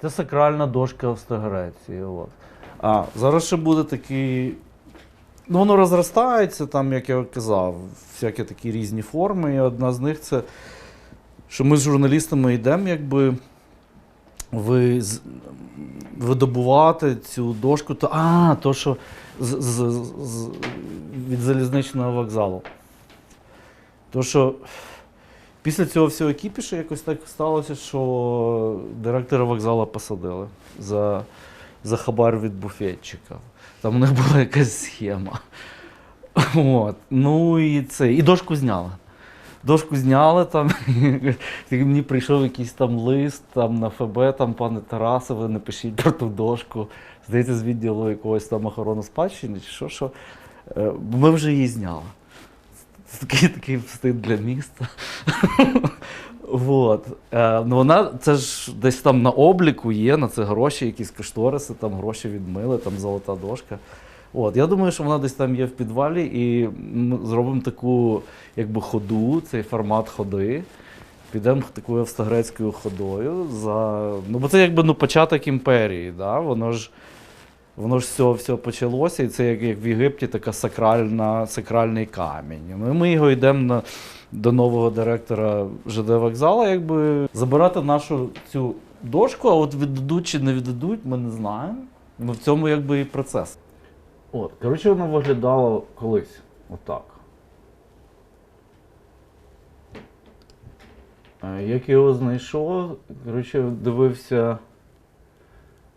Це сакральна дошка Австро-Греції. От. А зараз ще буде такий. Ну, воно розростається, там, як я казав, всякі такі різні форми. І одна з них це, що ми з журналістами йдемо, якби ви, видобувати цю дошку. То, а, то, що з, з, з, від залізничного вокзалу. То, що після цього всього кіпіша якось так сталося, що директора вокзалу посадили за, за хабар від буфетчика. Там них була якась схема. От. Ну і це. І дошку зняли. Дошку зняли там. Мені прийшов якийсь там лист там на ФБ, там, пане Тарасе, ви напишіть про ту дошку. Здається, з відділу якогось там охорони спадщини, чи що, що. Е, Ми вже її зняли. Це такий, такий встид для міста. Вот. Е, ну вона це ж десь там на обліку є, на це гроші, якісь кошториси, там гроші відмили, там золота дошка. От, я думаю, що вона десь там є в підвалі, і ми зробимо таку якби ходу, цей формат ходи. Підемо такою австогрецькою ходою. За... Ну, бо це якби ну, початок імперії. Да? Воно ж Воно ж все, все почалося, і це як, як в Єгипті така сакральна, сакральний камінь. Ну, ми його йдемо на, до нового директора ЖД вокзалу, якби забирати нашу цю дошку, а от віддадуть чи не віддадуть, ми не знаємо. Ну, в цьому якби і процес. От, коротше, воно виглядало колись отак. Е, Як його знайшов, коротше, дивився.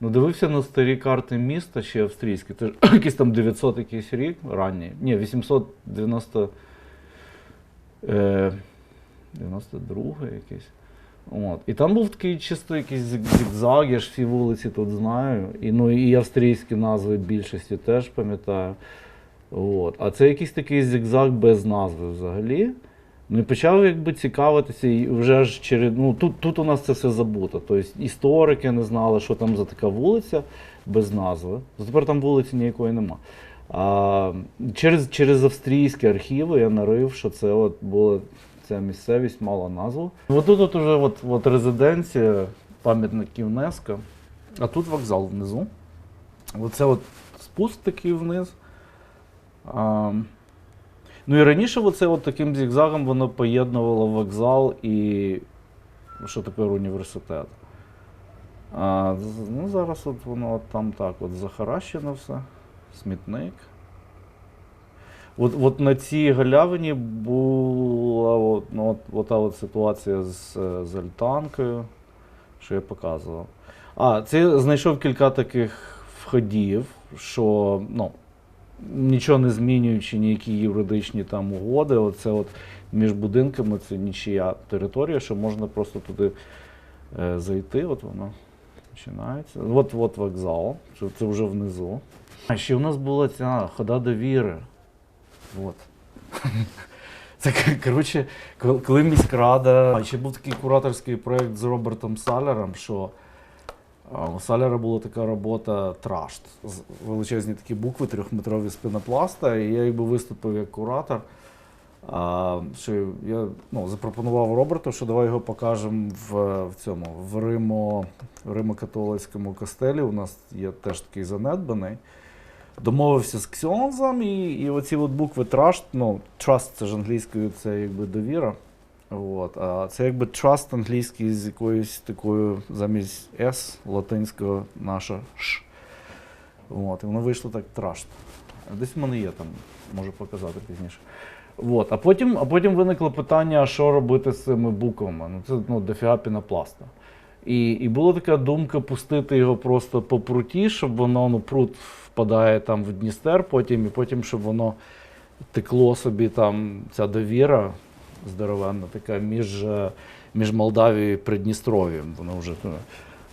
Ну, дивився на старі карти міста ще австрійські. Це ж якийсь там 900 якийсь рік ранній. Ні, 890. Е, 92 якийсь. От. І там був такий чисто якийсь зігзаг, я ж всі вулиці тут знаю. І, ну, і австрійські назви більшості теж пам'ятаю. От. А це якийсь такий зігзаг без назви взагалі. Ну і почав якби цікавитися, і вже ж через. Ну, тут, тут у нас це все забуто. Тобто історики не знали, що там за така вулиця без назви. Тепер там вулиці ніякої нема. А, через, через австрійські архіви я нарив, що це от була ця місцевість мала назву. От тут от уже от, от резиденція, пам'ятник ЮНЕСКО, а тут вокзал внизу. Оце от спуск такий вниз. А, Ну і раніше оце от таким зігзагом воно поєднувало вокзал і що тепер університет. А, ну, зараз от воно от там так от захаращено все, смітник. От, от на цій галявині була от, ну, от, от та от ситуація з, е, з альтанкою, що я показував. А, це знайшов кілька таких входів, що ну, нічого не змінюючи, ніякі юридичні там угоди. Оце от між будинками це нічия територія, що можна просто туди е, зайти. От воно починається. От от вокзал, це, це вже внизу. А ще в нас була ця хода довіри. От. Це коротше, коли- міськрада. А ще був такий кураторський проєкт з Робертом Салером, що У Салера була така робота Трашт. Величезні такі букви, трьохметрові з пенопласта. І я якби виступив як куратор. А, що я ну, запропонував Роберту, що давай його покажемо в, в цьому в Римо, Римо-католицькому костелі. У нас є теж такий занедбаний. Домовився з Ксьонзом, і, і оці от букви Trust, ну, Trust це ж англійською, це якби довіра. От. А це якби trust англійський з якоюсь такою замість S латинського наша Ш. От. І воно вийшло так trust. Десь в мене є там, можу показати пізніше. От. А, потім, а потім виникло питання, що робити з цими буквами. Ну, це ну, дофіга пінопласта. І, і була така думка пустити його просто по пруті, щоб воно, ну, прут впадає там в Дністер, потім, і потім, щоб воно текло собі там ця довіра здоровенна, така між, е, між Молдавією і Придністров'ям. Воно вже. ну,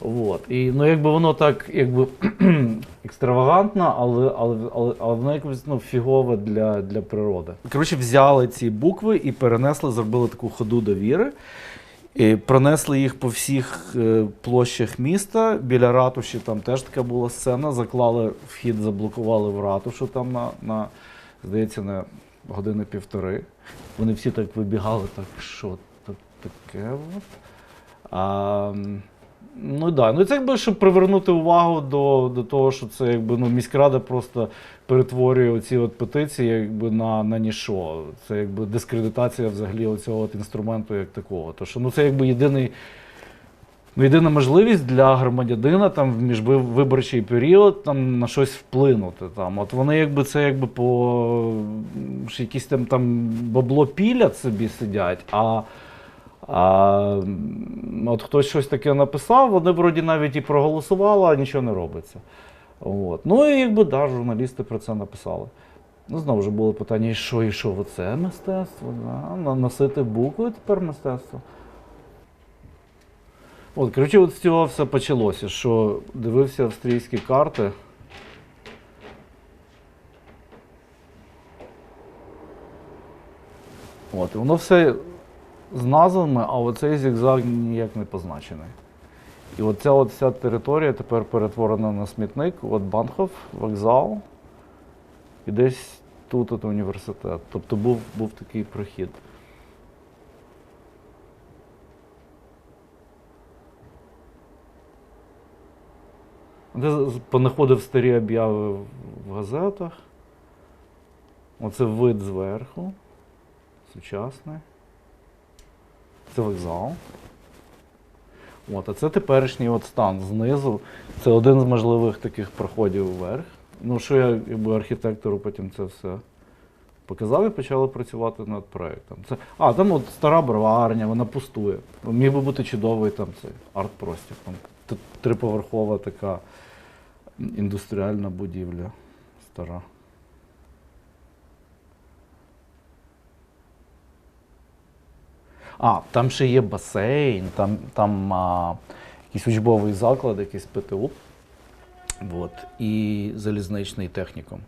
От. І ну, якби воно так якби екстравагантно, але, але, але, але воно якось ну, фігове для, для природи. Коротше, взяли ці букви і перенесли, зробили таку ходу довіри. І пронесли їх по всіх е, площах міста. Біля ратуші там теж така була сцена. Заклали вхід, заблокували в ратушу там на, на здається, на години півтори. Вони всі так вибігали, так що таке. От. А, Ну да. Ну це якби щоб привернути увагу до, до того, що це якби ну міськрада просто перетворює оці от петиції якби на, на ніщо. Це якби дискредитація взагалі оцього от інструменту як такого. То що ну це якби єдиний. Ну, єдина можливість для громадянина там в міжвиборчий період там на щось вплинути. Там. От вони якби це якби по якісь там, там бабло пілять собі сидять, а, а от хтось щось таке написав, вони вроді навіть і проголосували, а нічого не робиться. От. Ну і якби да, журналісти про це написали. Ну, знову ж було питання, і що, і що, оце мистецтво? Да? Носити букви тепер мистецтво. От, коротше, от з цього все почалося, що дивився австрійські карти. От, воно все з назвами, а оцей зігзаг ніяк не позначений. І оця от вся територія тепер перетворена на смітник. От Банхов, вокзал, і десь тут от університет. Тобто був, був такий прохід. Де понаходив старі обяви в газетах. Оце вид зверху. Сучасний. Це вокзал. От, а це теперішній от стан знизу. Це один з можливих таких проходів вверх. Ну, що я якби архітектору потім це все показав і почали працювати над проєктом. Це, а, там от стара броварня, вона пустує. Міг би бути чудовий там цей арт-простір. Там триповерхова така індустріальна будівля стара. А, там ще є басейн, там, там а, якийсь учбовий заклад, якийсь ПТУ. От, і залізничний технікум.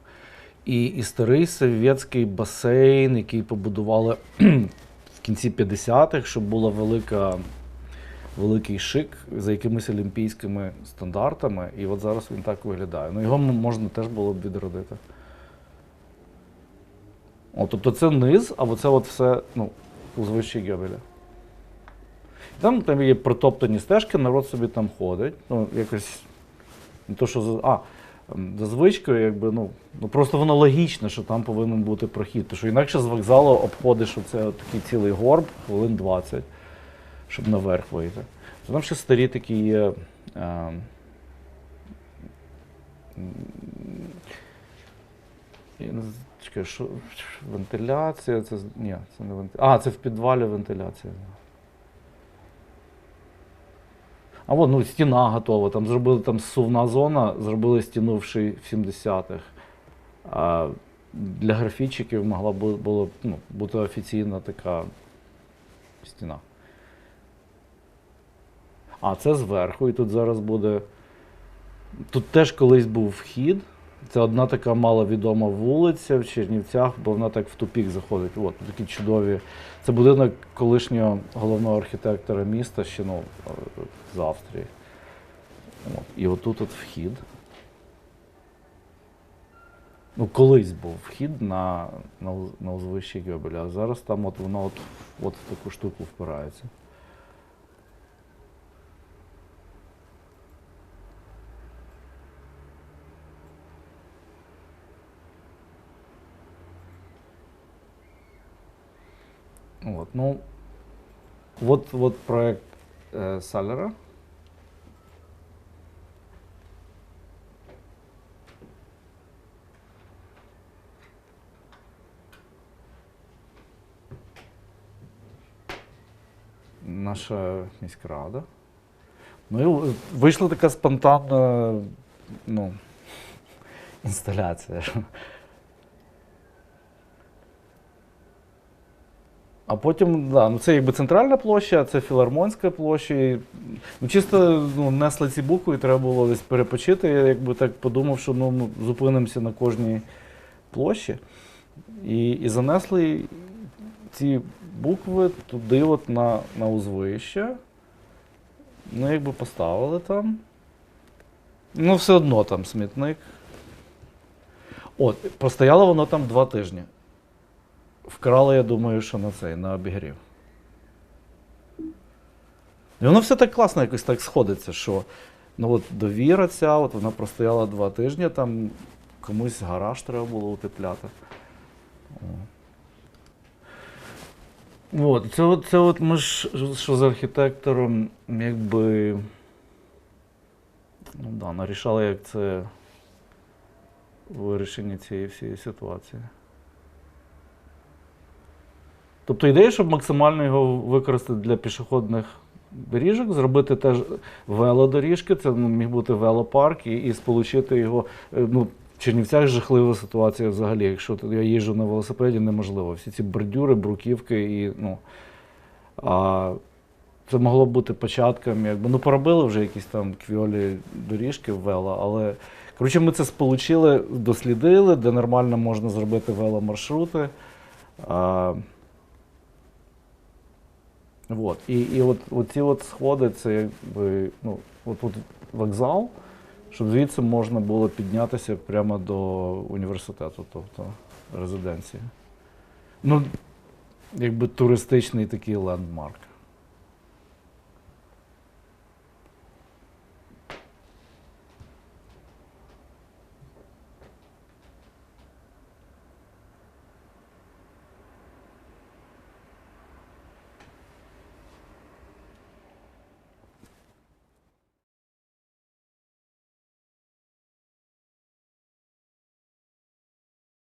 І, і старий совєтський басейн, який побудували в кінці 50-х, щоб була велика, великий шик за якимись олімпійськими стандартами. І от зараз він так виглядає. Ну, його можна теж було б відродити. О, тобто це низ, а оце от все ну, узвище Гебеля. Там, там є протоптані стежки, народ собі там ходить. Ну, якось то, що. А, за звичкою, якби, ну, ну просто воно логічно, що там повинен бути прохід. Тому що інакше з вокзалу обходиш оце такий цілий горб, хвилин 20, щоб наверх вийти. Там ще старі такі є. Е, м, я не з- чекай, що, вентиляція, це. Ні, це не вентиляція. А, це в підвалі вентиляція. А от, ну, стіна готова. Там зробили там сувна зона, зробили стіну в ши- в 70-х. А для графічиків могла бу- було, ну, бути офіційна така стіна. А це зверху, і тут зараз буде. Тут теж колись був вхід. Це одна така маловідома вулиця в Чернівцях, бо вона так в тупік заходить. От такі чудові. Це будинок колишнього головного архітектора міста, ще ну, з Австрії. От. І отут от вхід. Ну, колись був вхід на, на, на узвище Гьобеля, а зараз там от воно от, от в таку штуку впирається. Вот, ну, вот, вот проект э, Салера. Наша міськрада. Ну і вийшла така спонтанна ну, інсталяція. А потім, да, ну це якби центральна площа, це філармонська площа. І, ну, чисто ну, несли ці букви, треба було десь перепочити. Я якби так подумав, що ну, зупинимося на кожній площі. І, і занесли ці букви туди, от на, на узвище. Ну, якби поставили там. Ну, все одно там смітник. От, простояло воно там два тижні. Вкрали, я думаю, що на цей, на обігрів. І воно все так класно якось так сходиться, що ну от довіра ця, от вона простояла два тижні, там комусь гараж треба було утепляти. От, це, от, це от ми ж що з архітектором, якби. Ну да, нарішали, як це вирішення цієї всієї ситуації. Тобто ідея, щоб максимально його використати для пішохідних доріжок, зробити теж велодоріжки, це ну, міг бути велопарк, і, і сполучити його. е, Ну, в Чернівцях жахлива ситуація взагалі. Якщо я їжджу на велосипеді, неможливо. Всі ці бордюри, бруківки і. Ну, а це могло б бути початком, якби. Ну, поробили вже якісь там квіолі доріжки вела, але. Коротше, ми це сполучили, дослідили, де нормально можна зробити веломаршрути. А, Вот. І, і от, от ці от сходи, це якби, ну, от, тут вокзал, щоб звідси можна було піднятися прямо до університету, тобто резиденції. Ну, якби туристичний такий лендмарк.